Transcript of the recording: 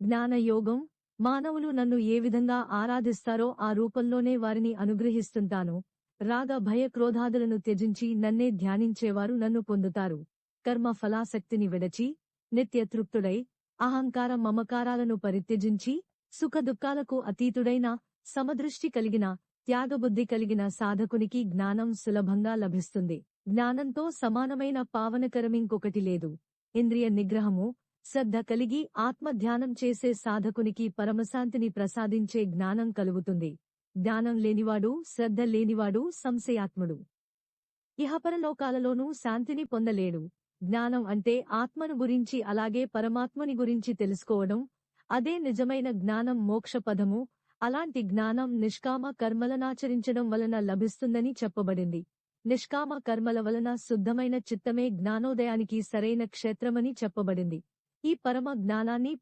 జ్ఞానయోగం మానవులు నన్ను ఏ విధంగా ఆరాధిస్తారో ఆ రూపంలోనే వారిని అనుగ్రహిస్తుంటాను. రాగ భయ క్రోధాదులను త్యజించి నన్నే ధ్యానించేవారు నన్ను పొందుతారు. కర్మ ఫలాసక్తిని విడచి నిత్య తృప్తుడై అహంకార మమకారాలను పరిత్యజించి సుఖదుఖాలకు అతీతుడైన సమదృష్టి కలిగిన త్యాగబుద్ధి కలిగిన సాధకునికి జ్ఞానం సులభంగా లభిస్తుంది. జ్ఞానంతో సమానమైన పావనకరమింకొకటి లేదు. ఇంద్రియ నిగ్రహము శ్రద్ధ కలిగి ఆత్మధ్యానం చేసే సాధకునికి పరమశాంతిని ప్రసాదించే జ్ఞానం కలుగుతుంది. జ్ఞానం లేనివాడు శ్రద్ధ లేనివాడు సంశయాత్ముడు. ఇహపరలోకాలలోనూ శాంతిని పొందలేడు. జ్ఞానం అంటే ఆత్మను గురించి అలాగే పరమాత్మని గురించి తెలుసుకోవడం అదే నిజమైన జ్ఞానం మోక్షపదము అలాంటి జ్ఞానం నిష్కామ కర్మలనాచరించడం వలన లభిస్తుందని చెప్పబడింది. నిష్కామ కర్మల వలన శుద్ధమైన చిత్తమే జ్ఞానోదయానికి సరైన క్షేత్రమని చెప్పబడింది. ఈ పరమ జ్ఞానాన్ని